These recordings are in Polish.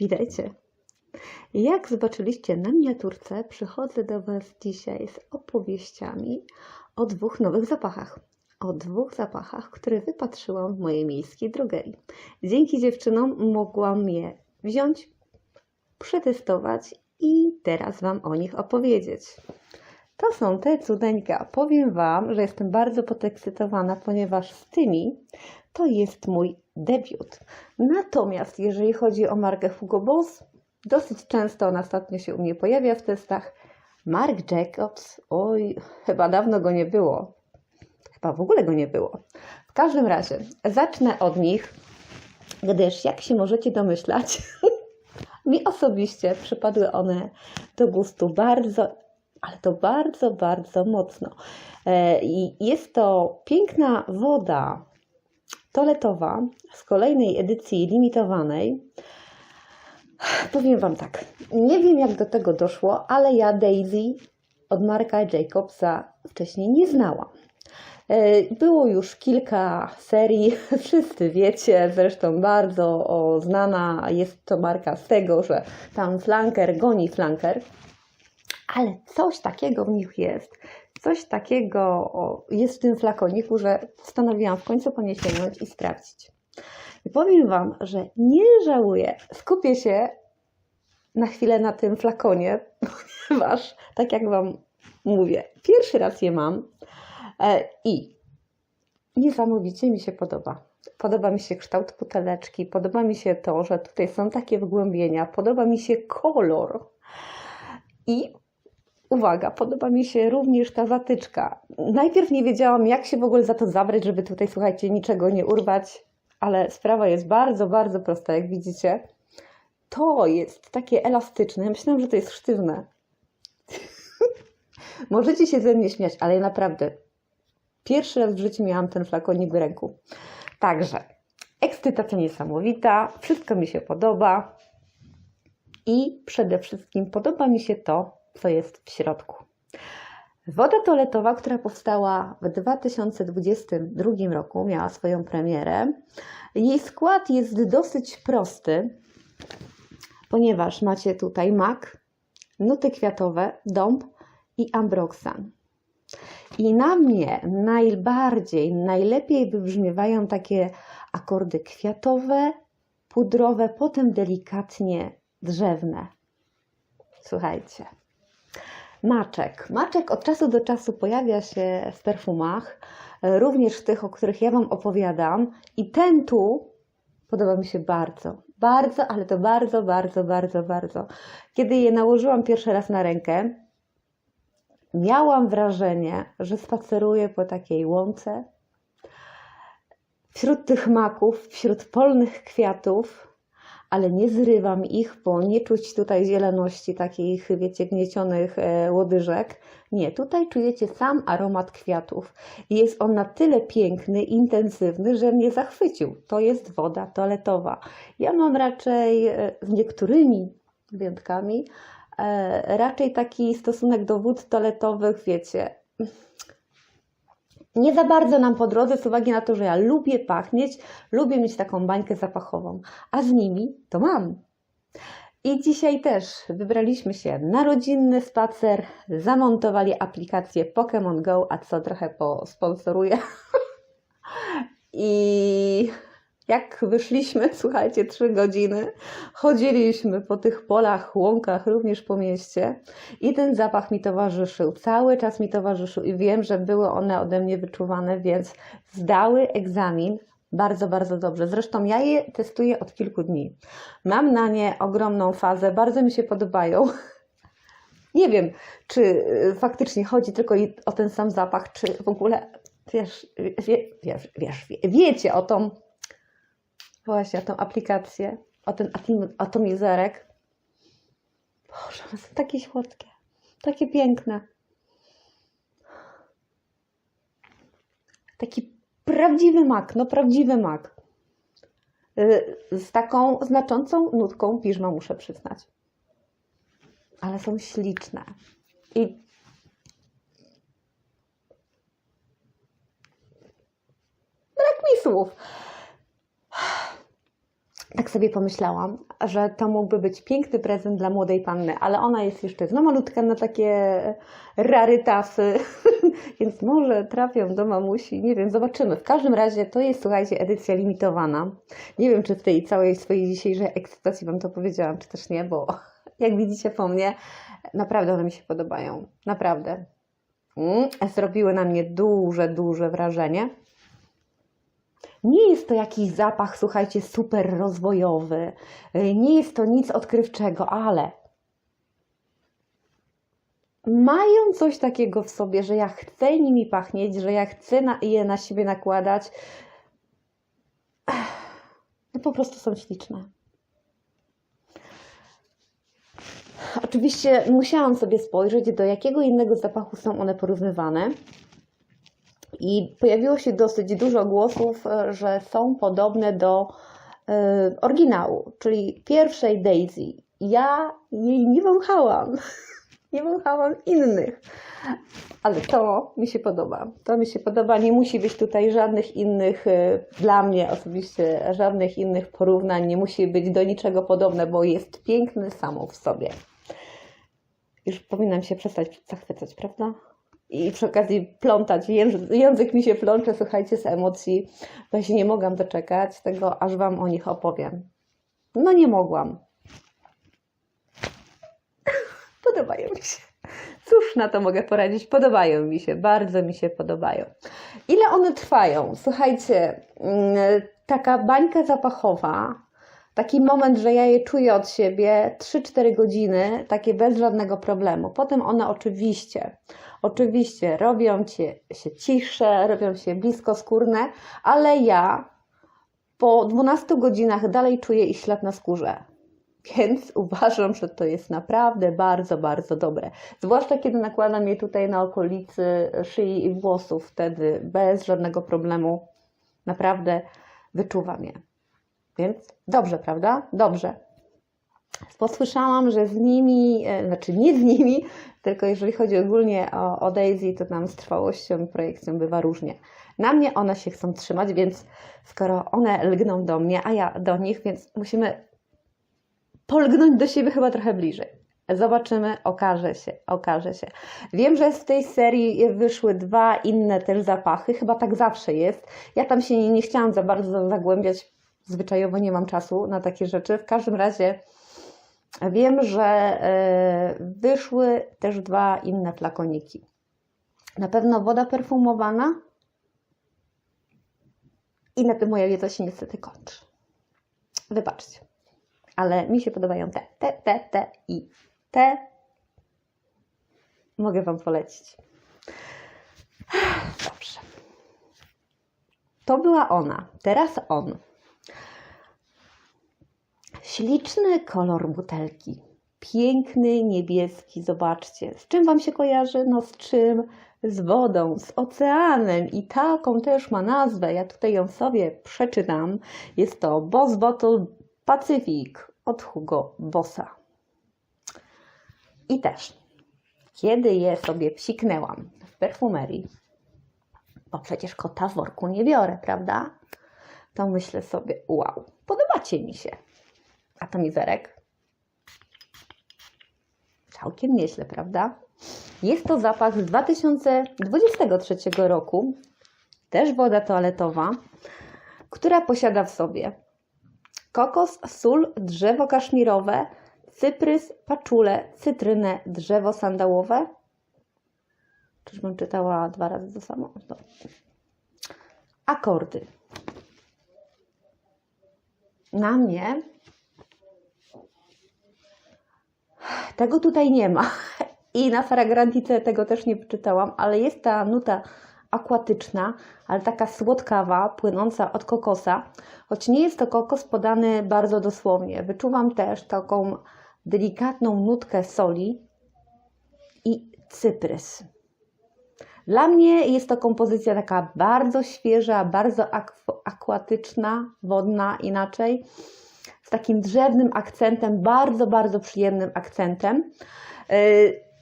Witajcie. Jak zobaczyliście na miniaturce, przychodzę do Was dzisiaj z opowieściami o dwóch nowych zapachach. O dwóch zapachach, które wypatrzyłam w mojej miejskiej drogerii. Dzięki dziewczynom mogłam je wziąć, przetestować i teraz Wam o nich opowiedzieć. To są te cudeńka. Powiem Wam, że jestem bardzo podekscytowana, ponieważ z tymi to jest mój debiut. Natomiast jeżeli chodzi o markę Hugo Boss, dosyć często ona ostatnio się u mnie pojawia w testach. Mark Jacobs, oj, chyba dawno go nie było. Chyba w ogóle go nie było. W każdym razie, zacznę od nich, gdyż jak się możecie domyślać, mi osobiście przypadły one do gustu bardzo, ale to bardzo, bardzo mocno. E, I jest to piękna woda toaletowa z kolejnej edycji limitowanej. Powiem Wam tak, nie wiem jak do tego doszło, ale ja Daisy od Marka Jacobsa wcześniej nie znałam. E, Było już kilka serii, wszyscy wiecie, zresztą bardzo znana jest to marka z tego, że tam flanker goni flanker, ale coś takiego w nich jest, coś takiego jest w tym flakoniku, że postanowiłam w końcu po nie sięgnąć i sprawdzić. I powiem Wam, że nie żałuję. Skupię się na chwilę na tym flakonie, ponieważ, tak jak Wam mówię, pierwszy raz je mam e, i niesamowicie mi się podoba. Podoba mi się kształt buteleczki, podoba mi się to, że tutaj są takie wgłębienia, podoba mi się kolor i uwaga, podoba mi się również ta zatyczka. Najpierw nie wiedziałam, jak się w ogóle za to zabrać, żeby tutaj, słuchajcie, niczego nie urwać, ale sprawa jest bardzo, bardzo prosta, jak widzicie. To jest takie elastyczne. Ja myślałam, że to jest sztywne. Możecie się ze mnie śmiać, ale ja naprawdę pierwszy raz w życiu miałam ten flakonik w ręku. Także ekscytacja niesamowita, wszystko mi się podoba i przede wszystkim podoba mi się to, co jest w środku. Woda toaletowa, która powstała w 2022 roku, miała swoją premierę. Jej skład jest dosyć prosty, ponieważ macie tutaj mak, nuty kwiatowe, dąb i ambroxan. I na mnie najbardziej, najlepiej wybrzmiewają takie akordy kwiatowe, pudrowe, potem delikatnie drzewne. Słuchajcie. Maczek. Maczek od czasu do czasu pojawia się w perfumach, również w tych, o których ja Wam opowiadam. I ten tu podoba mi się bardzo. Bardzo, ale to bardzo, bardzo, bardzo, bardzo. Kiedy je nałożyłam pierwszy raz na rękę, miałam wrażenie, że spaceruję po takiej łące, wśród tych maków, wśród polnych kwiatów, ale nie zrywam ich, bo nie czuć tutaj zieloności takich, wiecie, gniecionych e, łodyżek. Nie, tutaj czujecie sam aromat kwiatów. Jest on na tyle piękny, intensywny, że mnie zachwycił. To jest woda toaletowa. Ja mam raczej e, z niektórymi wyjątkami e, raczej taki stosunek do wód toaletowych, wiecie, nie za bardzo nam po drodze z uwagi na to, że ja lubię pachnieć, lubię mieć taką bańkę zapachową, a z nimi to mam. I dzisiaj też wybraliśmy się na rodzinny spacer, zamontowali aplikację Pokémon Go, a co trochę posponsoruję. I jak wyszliśmy, słuchajcie, trzy godziny, chodziliśmy po tych polach, łąkach, również po mieście i ten zapach mi towarzyszył, cały czas mi towarzyszył i wiem, że były one ode mnie wyczuwane, więc zdały egzamin bardzo, bardzo dobrze. Zresztą ja je testuję od kilku dni. Mam na nie ogromną fazę, bardzo mi się podobają. Nie wiem, czy y, faktycznie chodzi tylko o ten sam zapach, czy w ogóle, wiesz, wie, wiesz, wiesz wie, wiecie o tą Właśnie, o tą aplikację, o ten atom, atomizerek. Boże, one są takie słodkie, takie piękne. Taki prawdziwy mak, no prawdziwy mak. Y, Z taką znaczącą nutką piżma, muszę przyznać. Ale są śliczne. I brak mi słów. Tak sobie pomyślałam, że to mógłby być piękny prezent dla młodej panny, ale ona jest jeszcze za malutka na takie rarytasy, więc może trafią do mamusi, nie wiem, zobaczymy. W każdym razie to jest, słuchajcie, edycja limitowana. Nie wiem, czy w tej całej swojej dzisiejszej ekscytacji Wam to powiedziałam, czy też nie, bo jak widzicie po mnie, naprawdę one mi się podobają. Naprawdę. Mm, zrobiły na mnie duże, duże wrażenie. Nie jest to jakiś zapach, słuchajcie, super rozwojowy. Y, Nie jest to nic odkrywczego, ale mają coś takiego w sobie, że ja chcę nimi pachnieć, że ja chcę na, je na siebie nakładać. No po prostu są śliczne. Oczywiście musiałam sobie spojrzeć, do jakiego innego zapachu są one porównywane. I pojawiło się dosyć dużo głosów, e, że są podobne do e, oryginału, czyli pierwszej Daisy. Ja jej nie wąchałam. Nie wąchałam innych. Ale to mi się podoba. To mi się podoba. Nie musi być tutaj żadnych innych, e, dla mnie osobiście, żadnych innych porównań. Nie musi być do niczego podobne, bo jest piękny samo w sobie. Już powinnam się przestać zachwycać, prawda? I przy okazji plątać. Język, mi się plącze, słuchajcie, z emocji. Ja się nie mogłam doczekać tego, aż Wam o nich opowiem. No nie mogłam. Podobają mi się. Cóż na to mogę poradzić? Podobają mi się, bardzo mi się podobają. Ile one trwają? Słuchajcie, mm, taka bańka zapachowa, taki moment, że ja je czuję od siebie 3-4 godziny, takie bez żadnego problemu. Potem one oczywiście, oczywiście robią cię, się cisze, robią się bliskoskórne, ale ja po 12 godzinach dalej czuję ich ślad na skórze. Więc uważam, że to jest naprawdę bardzo, bardzo dobre. Zwłaszcza kiedy nakładam je tutaj na okolicy szyi i włosów, wtedy bez żadnego problemu naprawdę wyczuwam je. Więc dobrze, prawda? Dobrze. Posłyszałam, że z nimi, e, znaczy nie z nimi, tylko jeżeli chodzi ogólnie o, o Daisy, to tam z trwałością i projekcją bywa różnie. Na mnie one się chcą trzymać, więc skoro one lgną do mnie, a ja do nich, więc musimy polgnąć do siebie chyba trochę bliżej. Zobaczymy, okaże się, okaże się. Wiem, że z tej serii wyszły dwa inne też zapachy, chyba tak zawsze jest. Ja tam się nie, nie chciałam za bardzo zagłębiać, zwyczajowo nie mam czasu na takie rzeczy. W każdym razie wiem, że e, wyszły też dwa inne flakoniki. Na pewno woda perfumowana i na tym moja wiedza się niestety kończy. Wybaczcie ale mi się podobają te, te, te, te i te. Mogę Wam polecić. Dobrze. To była ona, teraz on. Śliczny kolor butelki. Piękny, niebieski, zobaczcie. Z czym Wam się kojarzy? No z czym? Z wodą, z oceanem i taką też ma nazwę. Ja tutaj ją sobie przeczytam. Jest to Boss Bottle Pacific od Hugo Bossa. I też, kiedy je sobie psiknęłam w perfumerii, bo przecież kota w worku nie biorę, prawda? To myślę sobie, wow, podobacie mi się. A to mizerek? Całkiem nieźle, prawda? Jest to zapach z 2023 roku, też woda toaletowa, która posiada w sobie kokos, sól, drzewo kaszmirowe, cyprys, paczule, cytrynę, drzewo sandałowe. Czyżbym czytała dwa razy to samo? No. Akordy. Na mnie tego tutaj nie ma. I na fragrantice tego też nie wyczytałam, ale jest ta nuta akwatyczna, ale taka słodkawa, płynąca od kokosa, choć nie jest to kokos podany bardzo dosłownie. Wyczuwam też taką delikatną nutkę soli i cyprys. Dla mnie jest to kompozycja taka bardzo świeża, bardzo akw- akwatyczna, wodna inaczej, z takim drzewnym akcentem, bardzo, bardzo przyjemnym akcentem. Yy,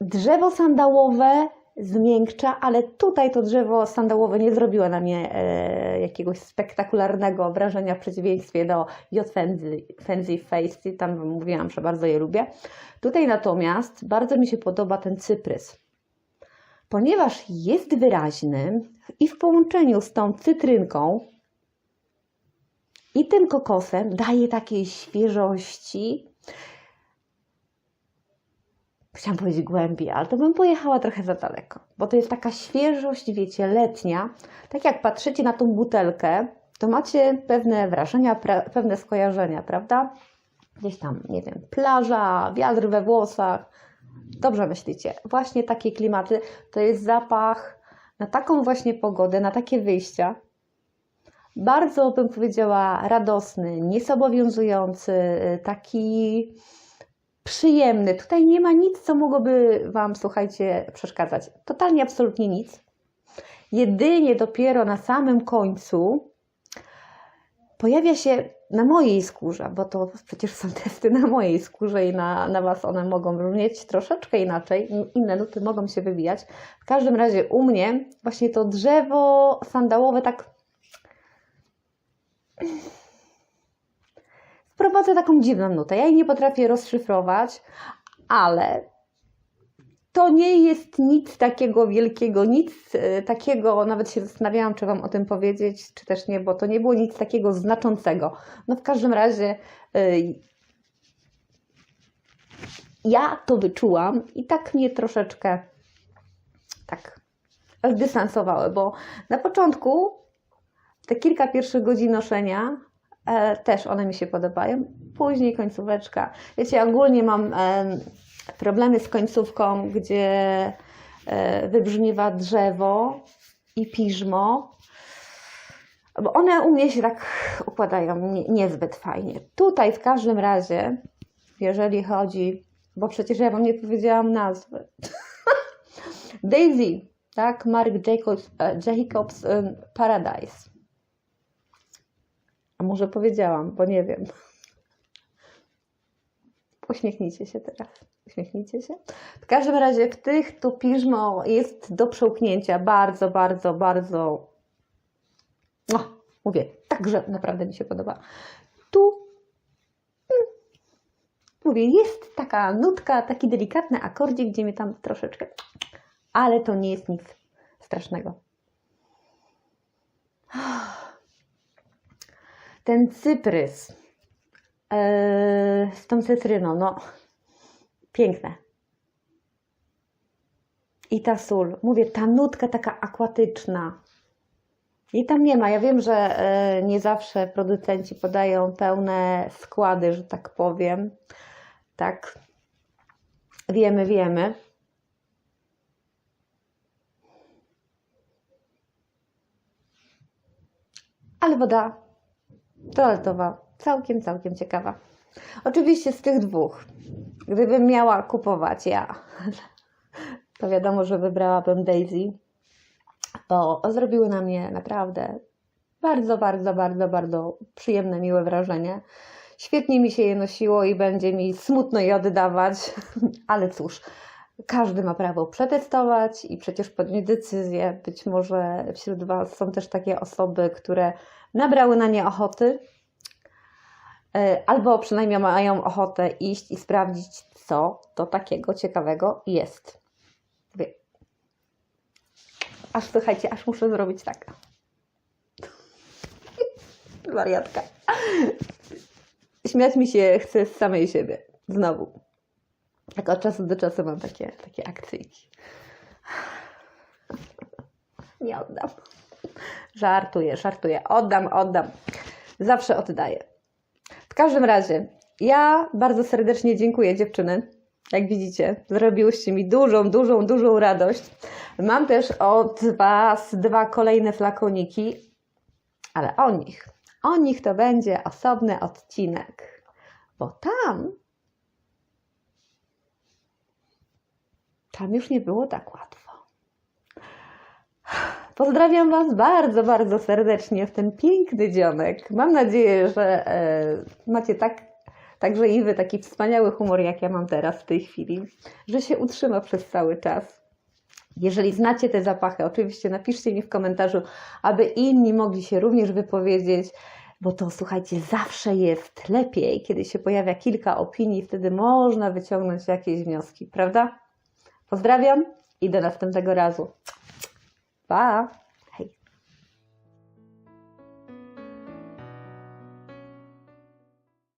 Drzewo sandałowe zmiękcza, ale tutaj to drzewo sandałowe nie zrobiło na mnie e, jakiegoś spektakularnego wrażenia w przeciwieństwie do J. Fancy Face, tam mówiłam, że bardzo je lubię. Tutaj natomiast bardzo mi się podoba ten cyprys, ponieważ jest wyraźny i w połączeniu z tą cytrynką i tym kokosem daje takiej świeżości, chciałam powiedzieć głębiej, ale to bym pojechała trochę za daleko, bo to jest taka świeżość, wiecie, letnia. Tak jak patrzycie na tą butelkę, to macie pewne wrażenia, pewne skojarzenia, prawda? Gdzieś tam, nie wiem, plaża, wiatr we włosach. Dobrze myślicie. Właśnie takie klimaty to jest zapach na taką właśnie pogodę, na takie wyjścia. Bardzo bym powiedziała radosny, niezobowiązujący, taki przyjemny. Tutaj nie ma nic, co mogłoby Wam, słuchajcie, przeszkadzać. Totalnie, absolutnie nic. Jedynie dopiero na samym końcu pojawia się na mojej skórze, bo to przecież są testy na mojej skórze i na, na Was one mogą brzmieć troszeczkę inaczej, inne nuty mogą się wybijać. W każdym razie u mnie właśnie to drzewo sandałowe tak wprowadza taką dziwną nutę. Ja jej nie potrafię rozszyfrować, ale to nie jest nic takiego wielkiego, nic e, takiego, nawet się zastanawiałam, czy Wam o tym powiedzieć, czy też nie, bo to nie było nic takiego znaczącego. No w każdym razie e, ja to wyczułam i tak mnie troszeczkę tak zdystansowały, bo na początku te kilka pierwszych godzin noszenia e, też one mi się podobają. Później końcóweczka. Wiecie, ogólnie mam e, problemy z końcówką, gdzie e, wybrzmiewa drzewo i piżmo, bo one u mnie się tak układają nie, niezbyt fajnie. Tutaj w każdym razie, jeżeli chodzi, bo przecież ja Wam nie powiedziałam nazwy. Daisy, tak? Mark Jacobs, e, Jacobs em, Paradise. A może powiedziałam, bo nie wiem. Uśmiechnijcie się teraz. Uśmiechnijcie się. W każdym razie w tych tu piżmo jest do przełknięcia bardzo, bardzo, bardzo. No, mówię, także naprawdę mi się podoba. Tu mm, mówię, jest taka nutka, taki delikatny akordzik, gdzie mnie tam troszeczkę, ale to nie jest nic strasznego. Ten cyprys yy, z tą cytryną, no piękne. I ta sól, mówię, ta nutka taka akwatyczna. I tam nie ma. Ja wiem, że e, nie zawsze producenci podają pełne składy, że tak powiem. Tak. Wiemy, wiemy. Ale woda toaletowa całkiem, całkiem ciekawa. Oczywiście z tych dwóch, gdybym miała kupować ja, to wiadomo, że wybrałabym Daisy, bo zrobiły na mnie naprawdę bardzo, bardzo, bardzo, bardzo przyjemne, miłe wrażenie. Świetnie mi się je nosiło i będzie mi smutno je oddawać, ale cóż, każdy ma prawo przetestować i przecież podjąć decyzję. Być może wśród Was są też takie osoby, które nabrały na nie ochoty, e, albo przynajmniej mają ochotę iść i sprawdzić, co to takiego ciekawego jest. Aż słuchajcie, aż muszę zrobić tak. Wariatka. Śmiać mi się chce z samej siebie. Znowu. Tak od czasu do czasu mam takie, takie akcyjki. Nie oddam. Żartuję, żartuję. Oddam, oddam. Zawsze oddaję. W każdym razie, ja bardzo serdecznie dziękuję dziewczyny. Jak widzicie, zrobiłyście mi dużą, dużą, dużą radość. Mam też od Was dwa kolejne flakoniki, ale o nich, o nich to będzie osobny odcinek, bo tam, tam już nie było tak łatwo. Pozdrawiam Was bardzo, bardzo serdecznie w ten piękny dzionek. Mam nadzieję, że e, macie tak, także i Wy taki wspaniały humor, jak ja mam teraz w tej chwili, że się utrzyma przez cały czas. Jeżeli znacie te zapachy, oczywiście napiszcie mi w komentarzu, aby inni mogli się również wypowiedzieć, bo to słuchajcie, zawsze jest lepiej, kiedy się pojawia kilka opinii, wtedy można wyciągnąć jakieś wnioski, prawda? Pozdrawiam i do następnego razu. Bye.